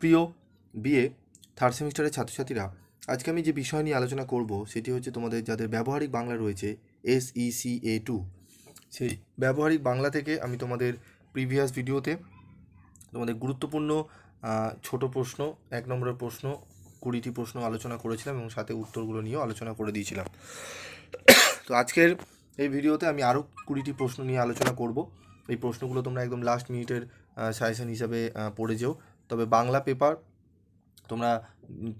প্রিয় BA third সেমিস্টারের ছাত্রছাত্রীরা, আজকে আমি যে বিষয় নিয়ে আলোচনা করব সেটি হচ্ছে তোমাদের যাদের ব্যবহারিক বাংলা রয়েছে S E C A two সেই ব্যবহারিক বাংলা থেকে আমি তোমাদের প্রিভিয়াস ভিডিওতে তোমাদের গুরুত্বপূর্ণ ছোট প্রশ্ন, এক নম্বরের প্রশ্ন, কুড়িটি প্রশ্ন আলোচনা করেছিলাম এবং সাথে উত্তরগুলো নিয়েও আলোচনা করে দিয়েছিলাম। তো আজকের এই ভিডিওতে আমি আরও কুড়িটি প্রশ্ন নিয়ে আলোচনা করব। এই প্রশ্নগুলো তোমরা একদম লাস্ট মিনিটের সাজেশন হিসাবে পড়ে যেও। তবে বাংলা পেপার তোমরা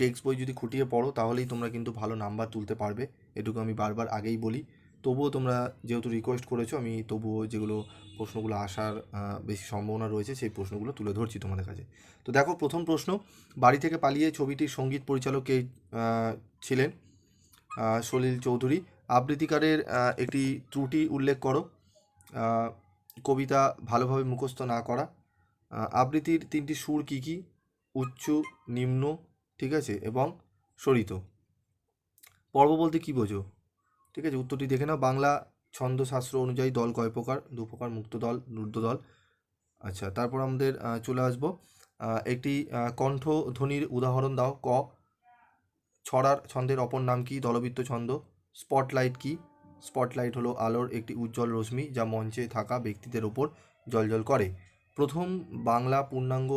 টেক্সট বই যদি খুঁটিয়ে পড়ো, তাহলেই তোমরা কিন্তু ভালো নাম্বার তুলতে পারবে। এটুকু আমি বারবার আগেই বলি। তবুও তোমরা যেহেতু রিকোয়েস্ট করেছ, আমি তবুও যেগুলো প্রশ্নগুলো আসার বেশি সম্ভাবনা রয়েছে, সেই প্রশ্নগুলো তুলে ধরছি তোমাদের কাছে। তো দেখো, প্রথম প্রশ্ন, বাড়ি থেকে পালিয়ে ছবিটির সংগীত পরিচালক ছিলেন? সলিল চৌধুরী। আবৃত্তিকারের একটি ত্রুটি উল্লেখ করো। কবিতা ভালোভাবে মুখস্থ না করা। আবৃত্তির তিনটি সুর কী কী? উচ্চ নিম্ন ঠিক আছে? এবং সরিত পর্ব বলতে কী বোঝো? ঠিক আছে উত্তরটি দেখে নাও। বাংলা ছন্দশাস্ত্র অনুযায়ী দল কয় প্রকার? দু প্রকার মুক্ত দল রুদ্র দল। আচ্ছা তারপর আমাদের চলে আসব। একটি আহ, কণ্ঠধ্বনির উদাহরণ দাও। ক ছড়ার ছন্দের অপর নাম কি? দলবৃত্ত ছন্দ। স্পটলাইট কি? স্পটলাইট হলো আলোর একটি উজ্জ্বল রশ্মি যা মঞ্চে থাকা ব্যক্তিদের ওপর জলজল করে। প্রথম বাংলা পূর্ণাঙ্গ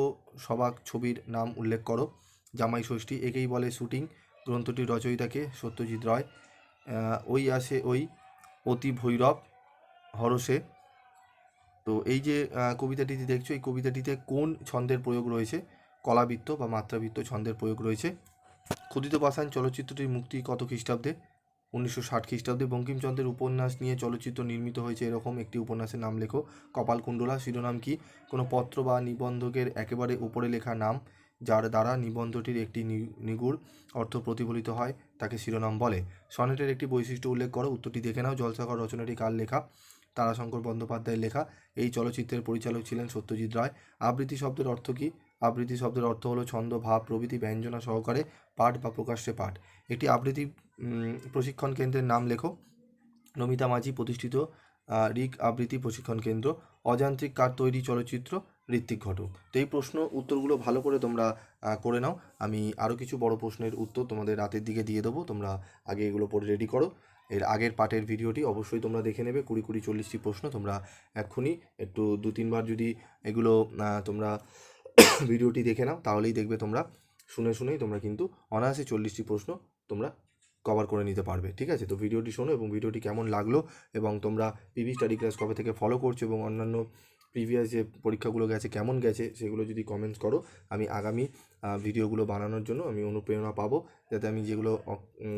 সবাক ছবির নাম উল্লেখ করো। জামাই ষষ্ঠী একেই বলে শুটিং। গ্রন্থটির রচয়িতাকে সত্যজিৎ রায় ওই আসে ওই অতি ভৈরব হরসে তো এই যে কবিতাটিতে দেখছ, এই কবিতাটিতে কোন ছন্দের প্রয়োগ রয়েছে? কলাবৃত্ত বা মাত্রাবৃত্ত ছন্দের প্রয়োগ রয়েছে। ক্ষুদিত পাষাণ চলচ্চিত্রটির মুক্তি কত খ্রিস্টাব্দে? উনিশশো ষাট খ্রিস্টাব্দে বঙ্কিমচন্দ্রের উপন্যাস নিয়ে চলচ্চিত্র নির্মিত হয়েছে। এরকম একটি উপন্যাসের নাম লেখো। কপালকুণ্ডলা শিরোনাম কি? কোনো পত্র বা নিবন্ধকের একেবারে উপরে লেখা নাম, যার দ্বারা নিবন্ধটির একটি নিগুড় অর্থ প্রতিফলিত হয়, তাকে শিরোনাম বলে। সনেটের একটি বৈশিষ্ট্য উল্লেখ করো। উত্তরটি দেখে নাও। জলসাগর রচনাটি কার লেখা? তারাশঙ্কর বন্দ্যোপাধ্যায়ের লেখা। এই চলচ্চিত্রের পরিচালক ছিলেন সত্যজিৎ রায়। আবৃত্তি শব্দের অর্থ কী? আবৃত্তি শব্দের অর্থ হলো ছন্দ, ভাব, প্রভৃতি ব্যঞ্জনা সহকারে পাঠ বা প্রকাশ্যে পাঠ। একটি আবৃত্তি প্রশিক্ষণ কেন্দ্রের নাম লেখো। নমিতা মাঝি প্রতিষ্ঠিত রিক আবৃত্তি প্রশিক্ষণ কেন্দ্র। অযান্ত্রিক কার তৈরি চলচ্চিত্র, ঋত্বিক ঘটক। তো এই প্রশ্ন উত্তরগুলো ভালো করে তোমরা করে নাও। আমি আরও কিছু বড় প্রশ্নের উত্তর তোমাদের রাতের দিকে দিয়ে দেবো। তোমরা আগে এগুলো পড়ে রেডি করো। এর আগের পার্টের ভিডিওটি অবশ্যই তোমরা দেখে নেবে। কুড়ি কুড়ি চল্লিশটি প্রশ্ন তোমরা এক্ষুনি একটু দু তিনবার যদি এগুলো তোমরা ভিডিওটি দেখে নাও, তাহলেই দেখবে তোমরা, শুনে শুনেই তোমরা কিন্তু অনায়াসে চল্লিশটি প্রশ্ন তোমরা কভার করে নিতে পারবে, ঠিক আছে? তো ভিডিওটি শোনো এবং ভিডিওটি কেমন লাগল এবং তোমরা পিভি স্টাডি ক্লাস কবে থেকে ফলো করছ এবং অন্যান্য প্রিভিয়াস যে পরীক্ষাগুলো গেছে, কেমন গেছে, সেগুলো যদি কমেন্টস করো, আমি আগামী ভিডিওগুলো বানানোর জন্য আমি অনুপ্রেরণা পাবো, যাতে আমি যেগুলো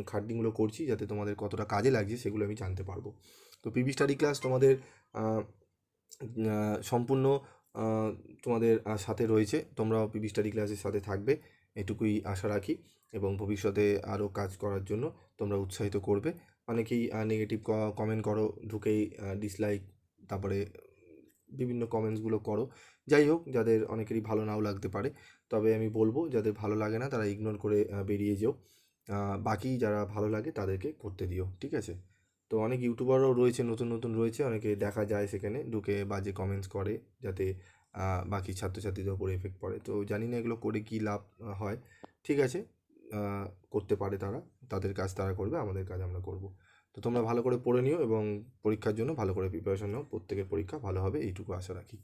খাটনিগুলো করছি, যাতে তোমাদের কতটা কাজে লাগছে, সেগুলো আমি জানতে পারব। তো পিভি স্টাডি ক্লাস তোমাদের সম্পূর্ণ তোমাদের সাথে রয়েছে। তোমরাও পিভি স্টাডি ক্লাসের সাথে থাকবে। এটুকুই আশা রাখি এবং ভবিষ্যতে আরও কাজ করার জন্য তোমরা উৎসাহিত করবে। অনেকেই নেগেটিভ কমেন্ট করো, ঢুকেই ডিসলাইক তারপরে বিভিন্ন কমেন্টসগুলো করো। যাই হোক, যাদের অনেকেরই ভালো নাও লাগতে পারে, তবে আমি বলব, যাদের ভালো লাগে না, তারা ইগনোর করে বেরিয়ে যেও। বাকি যারা ভালো লাগে, তাদেরকে করতে দিও, ঠিক আছে? তো অনেক ইউটিউবারও রয়েছে, নতুন নতুন রয়েছে। অনেকে দেখা যায় সেখানে ঢুকে বাজে কমেন্টস করে যাতে বাকি ছাত্রছাত্রীদের ওপর এফেক্ট পড়ে। তো জানি না এগুলো করে কী লাভ হয়। ঠিক আছে করতে পারে তারা, তাদের কাজ তারা করবে, আমাদের কাজ আমরা করব। তো তোমরা ভালো করে পড়ে নিও এবং পরীক্ষার জন্য ভালো করে প্রিপারেশন নাও। প্রত্যেকের পরীক্ষা ভালো হবে, এইটুকু আশা রাখি।